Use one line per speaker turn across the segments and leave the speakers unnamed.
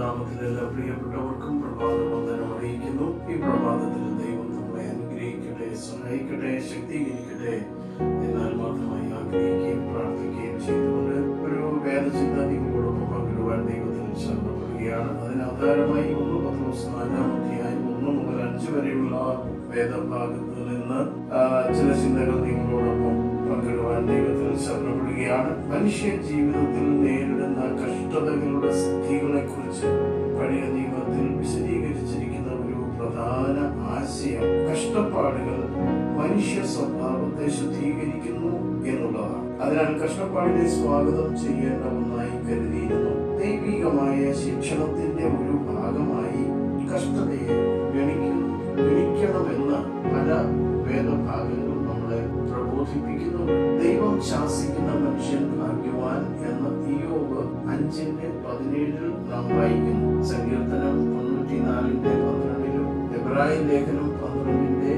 നാമത്തിൽ വന്ദനം അറിയിക്കുന്നു. ഈ ആധാരമായി മുതൽ വരെയുള്ള വേദഭാഗത്തിൽ നിന്ന് ചില ചിന്തകൾ നിങ്ങളോടൊപ്പം പങ്കിടുവാൻ ദൈവത്തിൽ ശരണപ്പെടുകയാണ്. മനുഷ്യ ജീവിതത്തിൽ നേരിടുന്ന കഷ്ടതകളുടെ സ്ഥിതികളെ കുറിച്ച് പഴയ നിയമത്തിൽ വിശദീകരിച്ചിരിക്കുന്ന ഒരു പ്രധാന ആശയം. കഷ്ടപ്പാടുകൾ മനുഷ്യ സ്വഭാവത്തെ ശുദ്ധീകരിക്കുന്നു എന്നുള്ളതാണ്. അതിനാൽ കഷ്ടപ്പാടിനെ സ്വാഗതം ചെയ്യേണ്ട ഒന്നായി കരുതിയിരുന്നു. ദൈവികമായ ശിക്ഷണത്തിന്റെ ഒരു ഭാഗമായി കഷ്ടതയെ ഗണിക്കുന്നു ഗണിക്കണമെന്ന് പല വേദഭാഗങ്ങളും നമ്മളെ പ്രബോധിപ്പിക്കുന്നു ദൈവം ശാസിക്കുന്ന മനുഷ്യൻ ഭാഗ്യവാൻ എന്ന ഇയോബ് അഞ്ചിന്റെ പതിനേഴിൽ നാം വായിക്കുന്നു. സങ്കീർത്തനം തൊണ്ണൂറ്റിനാലിന്റെ പന്ത്രണ്ടിലും എബ്രായ ലേഖനം പന്ത്രണ്ടിന്റെ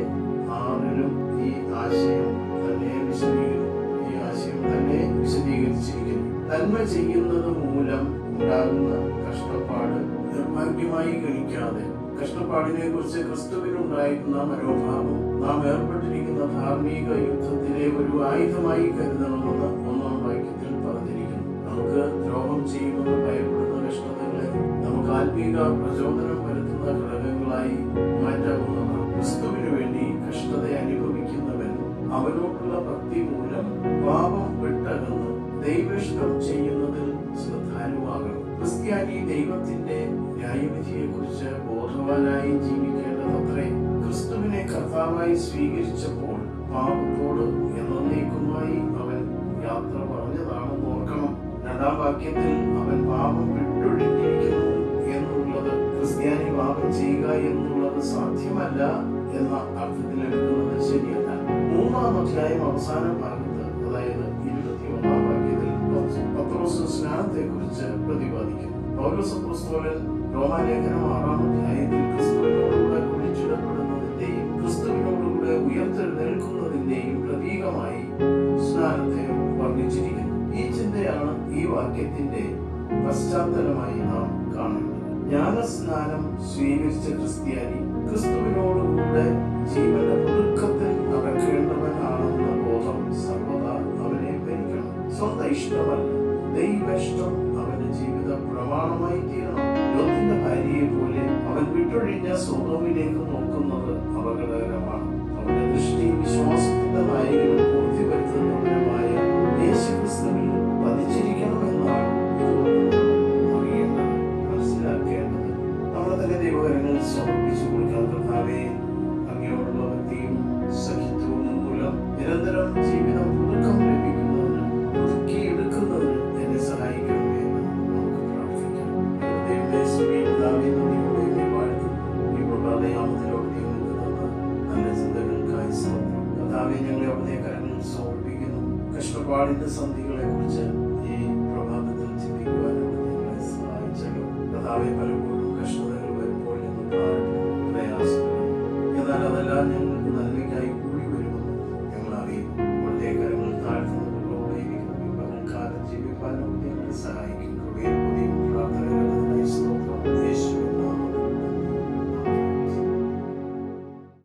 ആറിലും ഈ ആശയം തന്നെ വിശദീകരിക്കുന്നു ഈ ആശയം തന്നെ വിശദീകരിച്ചിരിക്കുന്നു. നന്മ ചെയ്യുന്നത് മൂലം ഉണ്ടാകുന്ന കഷ്ടപ്പാട് നിർഭാഗ്യമായി ഗണിക്കാതെ കഷ്ടപ്പാടിനെ കുറിച്ച് ക്രിസ്തുവിനുണ്ടായിരുന്ന മനോഭാവം നാം ഏർപ്പെട്ടിരിക്കുന്ന ധാർമ്മിക യുദ്ധത്തിലെ ഒരു ആയുധമായി കരുതണമെന്ന് ഒന്നാം വാക്യത്തിൽ പറഞ്ഞിരിക്കുന്നു. നമുക്ക് ദ്രോഹം ചെയ്യുമെന്ന് ഭയപ്പെടുന്ന കഷ്ടതകളെ നമുക്ക് ആത്മീക പ്രചോദനം വരുത്തുന്ന ഘടകങ്ങളായി മാറ്റാവുന്നതാണ്. ക്രിസ്തുവിനു വേണ്ടി കഷ്ടത അനുഭവിക്കുന്നവൻ അവനോടുള്ള ഭക്തി മൂലം പാപം വിട്ടകന്ന് ദൈവിഷ്ടം ചെയ്യുന്നതിൽ ശ്രദ്ധാലുവാകണം. ക്രിസ്ത്യാനി ദൈവത്തിന്റെ ബോധവാനായി ജീവിക്കേണ്ടതത്രേ ക്രിസ്തുവിനെ കർത്താവായി സ്വീകരിച്ചപ്പോൾ പാപത്തോട് എന്നേക്കുമായി അവൻ യാത്ര പറഞ്ഞതാണെന്ന് ഓർക്കണം. രണ്ടാം വാക്യത്തിൽ അവൻ പാപം വിട്ടൊഴിഞ്ഞിരിക്കുന്നു എന്നുള്ളത് ക്രിസ്ത്യാനി പാപം ചെയ്യുക എന്നുള്ളത് സാധ്യമല്ല എന്ന അർത്ഥത്തിൽ എടുക്കുന്നത് ശരിയല്ല. മൂന്നാം അധ്യായം അവസാന ഭാഗത്ത് അതായത് ഇരുപത്തി ഒന്നാം വാക്യത്തിൽ പത്രോസ് സ്നാനത്തെ കുറിച്ച് പ്രതിപാദിക്കുന്നു. പൗലോസ് അപ്പോസ്തലൻ രോമാലേഖനം ആറാം അധ്യായത്തിൽ ക്രിസ്തുവിനോടുകൂടെ കുഴിച്ചിടപ്പെടുന്നതിന്റെയും ക്രിസ്തുവിനോടുകൂടെ ഉയർത്തെഴുന്നേൽക്കുന്നതിന്റെയും പ്രതീകമായി സ്നാനത്തെ വർണിച്ചിരിക്കുന്നു. ഈ ചിന്തയാണ് ഈ വാക്യത്തിന്റെ പശ്ചാത്തലമായി നാം കാണുന്നത് ജ്ഞാനസ്നാനം സ്വീകരിച്ച ക്രിസ്ത്യാനി ക്രിസ്തുവിനോടുകൂടെ ജീവന്റെ പുതുക്കത്തിൽ നടക്കേണ്ടവനാണെന്ന ബോധം സർവദാ അവനെ ഭരിക്കണം. സ്വന്തം ഇഷ്ടമല്ല ദൈവേഷ്ടം അവന്റെ പ്രമാണമായി തീരണം ലോകത്തിന്റെ ഭാര്യയെ പോലെ അവൻ വിട്ടൊഴിഞ്ഞ സ്വതോമിലേക്ക് നോക്കുന്നത് അപകടകരമാണ്. അവന്റെ ദൃഷ്ടി സമർപ്പിക്കുന്നു. കഷ്ടപ്പാടിന്റെ സന്ധികളെ കുറിച്ച്